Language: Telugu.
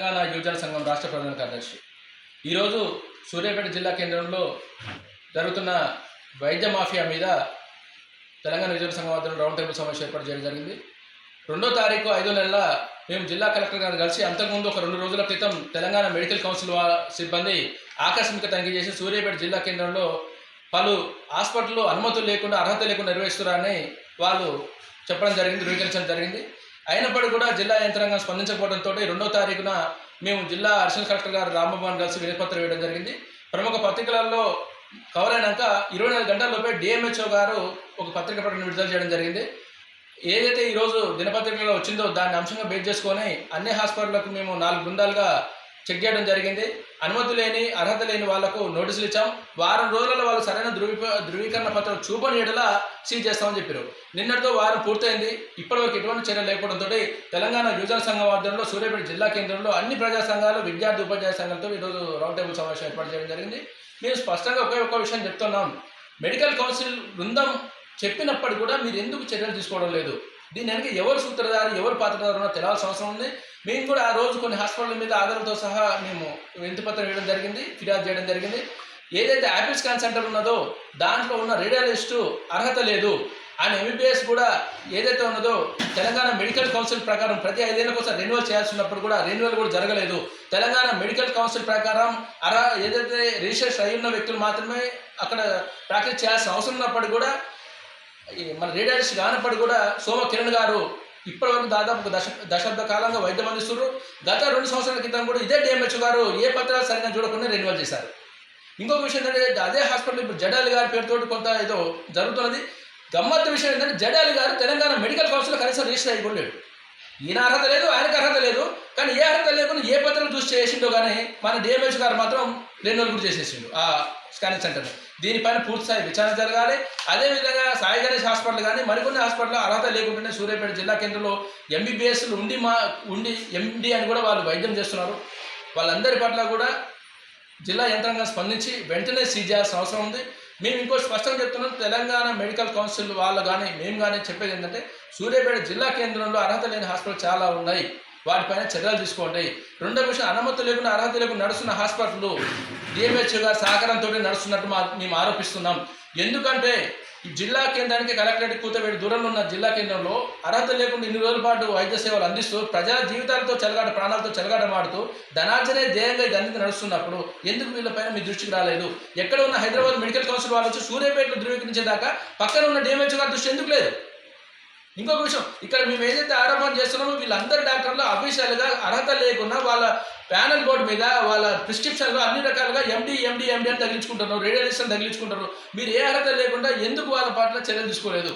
తెలంగాణ యువజన సంఘం రాష్ట్ర ప్రధాన కార్యదర్శి. ఈరోజు సూర్యాపేట జిల్లా కేంద్రంలో జరుగుతున్న వైద్య మాఫియా మీద తెలంగాణ యువజన సంఘం ఆధ్వర్యంలో రౌండ్ టేబుల్ సమావేశం ఏర్పాటు చేయడం జరిగింది. రెండో తారీఖు ఐదో నెలల మేము జిల్లా కలెక్టర్ గారిని కలిసి అంతకుముందు ఒక రెండు రోజుల క్రితం తెలంగాణ మెడికల్ కౌన్సిల్ వా- సిబ్బంది ఆకస్మిక తనిఖీ చేసి సూర్యాపేట జిల్లా కేంద్రంలో పలు హాస్పిటల్లో అనుమతులు లేకుండా అర్హత లేకుండా నిర్వహిస్తున్నారని వాళ్ళు చెప్పడం జరిగింది ధృవీకరించడం జరిగింది. అయినప్పటికీ కూడా జిల్లా యంత్రాంగం స్పందించకపోవడంతో రెండో తారీఖున మేము జిల్లా అడిషనల్ కలెక్టర్ గారు రామ్మోహన్ కలిసి వినతిపత్రం వేయడం జరిగింది. ప్రముఖ పత్రికలలో కవర్ అయినాక ఇరవై నాలుగు గంటలలోపే డిఎంహెచ్ఓ గారు ఒక పత్రిక ప్రకటన విడుదల చేయడం జరిగింది. ఏదైతే ఈరోజు దినపత్రికలో వచ్చిందో దాన్ని అంశంగా బేస్ చేసుకొని అన్ని హాస్పిటళ్ళకు మేము నాలుగు బృందాలుగా చెక్ చేయడం జరిగింది. అనుమతి లేని అర్హత లేని వాళ్ళకు నోటీసులు ఇచ్చాం. వారం రోజులలో వాళ్ళు సరైన ధృవీ ధృవీకరణ పత్రం చూపని ఎడలా సీజ్ చేస్తామని చెప్పారు. నిన్నటితో వారం పూర్తయింది. ఇప్పటివరకు ఎటువంటి చర్యలు లేకపోవడంతో తెలంగాణ యువజన సంఘం ఆధ్వర్యంలో సూర్యాపేట జిల్లా కేంద్రంలో అన్ని ప్రజా సంఘాలు విద్యార్థి ఉపాధ్యాయ సంఘాలతో ఈరోజు రౌండ్ టేబుల్ సమావేశం ఏర్పాటు చేయడం జరిగింది. మేము స్పష్టంగా ఒకే ఒక్క విషయం చెప్తున్నాం. మెడికల్ కౌన్సిల్ బృందం చెప్పినప్పటికీ కూడా మీరు ఎందుకు చర్యలు తీసుకోవడం లేదు? దీని వెనక ఎవరు సూత్రధారి ఎవరు పాత్రధారు ఉన్నో తెలవాల్సిన అవసరం ఉంది. మేము కూడా ఆ రోజు కొన్ని హాస్పిటల్ మీద ఆధారంతో సహా మేము వింతిపత్రం వేయడం జరిగింది ఫిర్యాదు చేయడం జరిగింది. ఏదైతే యాపిల్ స్కాన్ సెంటర్ ఉన్నదో దాంట్లో ఉన్న రేడియాలజిస్టు అర్హత లేదు. ఆయన ఎంబీబీఎస్ కూడా ఏదైతే ఉన్నదో తెలంగాణ మెడికల్ కౌన్సిల్ ప్రకారం ప్రతి ఐదేళ్ళ కోసం రెన్యువల్ చేయాల్సినప్పుడు కూడా రెన్యువల్ కూడా జరగలేదు. తెలంగాణ మెడికల్ కౌన్సిల్ ప్రకారం అర ఏదైతే రిజిస్టర్ అయి ఉన్న వ్యక్తులు మాత్రమే అక్కడ ప్రాక్టీస్ చేయాల్సిన అవసరం ఉన్నప్పటికీ కూడా మన రేడియాలజిస్ట్ కానప్పటికీ కూడా సోమ కిరణ్ గారు ఇప్పటివరకు దాదాపు ఒక దశ దశాబ్ద కాలంగా వైద్యం అందిస్తున్నారు. గత రెండు సంవత్సరాల క్రితం కూడా ఇదే డిఎంహెచ్ గారు ఏ పత్రాలు సరిగ్గా చూడకుండా రెన్యువల్ చేశారు. ఇంకొక విషయం ఏంటంటే అదే హాస్పిటల్ ఇప్పుడు జడాలి గారి పేరుతో కొంత ఏదో జరుగుతున్నది. గమ్మత్తు విషయం ఏంటంటే జడాలి గారు తెలంగాణ మెడికల్ కౌన్సిల్ కనీసం రిజిస్టర్ అయిపోలేడు ఈయన అర్హత లేదు ఆయనకు అర్హత లేదు కానీ ఏ అర్హత లేకుండా ఏ పత్రం చూసి చేసిండో కానీ మన డిఎంహెచ్ గారు మాత్రం రెన్యువల్ కూడా చేసేసిండు ఆ స్కానింగ్ సెంటర్లో దీనిపైన పూర్తి స్థాయి విచారణ జరగాలి. అదేవిధంగా సాయి గణేష్ హాస్పిటల్ కానీ మరికొన్ని హాస్పిటల్ అర్హత లేకుండానే సూర్యాపేట జిల్లా కేంద్రంలో ఎంబీబీఎస్లు ఉండి మా ఉండి ఎండి అని కూడా వాళ్ళు వైద్యం చేస్తున్నారు. వాళ్ళందరి పట్ల కూడా జిల్లా యంత్రాంగం స్పందించి వెంటనే సీజ్ చేయాల్సిన అవసరం ఉంది. మేము ఇంకో స్పష్టంగా చెప్తున్నాం తెలంగాణ మెడికల్ కౌన్సిల్ వాళ్ళు కానీ మేము కానీ చెప్పేది ఏంటంటే సూర్యాపేట జిల్లా కేంద్రంలో అర్హత లేని హాస్పిటల్ చాలా ఉన్నాయి. వాటిపైన చర్యలు తీసుకోండి. రెండో విషయం అనుమతి లేకుండా అర్హత లేకుండా నడుస్తున్న హాస్పిటల్ డిఎంహెచ్ఓ గారి సహకారంతో నడుస్తున్నట్టు మా మేము ఆరోపిస్తున్నాం. ఎందుకంటే ఈ జిల్లా కేంద్రానికి కలెక్టరేట్ కూతవేడి దూరంలో ఉన్న జిల్లా కేంద్రంలో అర్హత లేకుండా ఇన్ని రోజుల పాటు వైద్య సేవలు అందిస్తూ ప్రజల జీవితాలతో చెలగాట ప్రాణాలతో చెలగాటమాడుతూ ధనార్జనే ధ్యేయంగా ఇదంతా నడుస్తున్నప్పుడు ఎందుకు వీళ్ళపైన మీ దృష్టికి రాలేదు? ఎక్కడ ఉన్న హైదరాబాద్ మెడికల్ కౌన్సిల్ వాళ్ళు వచ్చి సూర్యాపేటలో ధృవీకరించేదాకా పక్కన ఉన్న డిఎంహెచ్ గారి దృష్టి ఎందుకు లేదు? ఇంకొక విషయం ఇక్కడ మేము ఏదైతే ఆరోపణ చేస్తున్నామో వీళ్ళందరి డాక్టర్లు అఫీషియల్గా అర్హత లేకుండా వాళ్ళ ప్యానల్ బోర్డు మీద వాళ్ళ ప్రిస్క్రిప్షన్లో అన్ని రకాలుగా ఎండి ఎండి ఎండి అని తగిలించుకుంటున్నారు రేడియోలిస్ట్ అని తగిలించుకుంటారు మీరు ఏ అర్హత లేకుండా ఎందుకు వాళ్ళ పట్ల చర్యలు తీసుకోలేదు?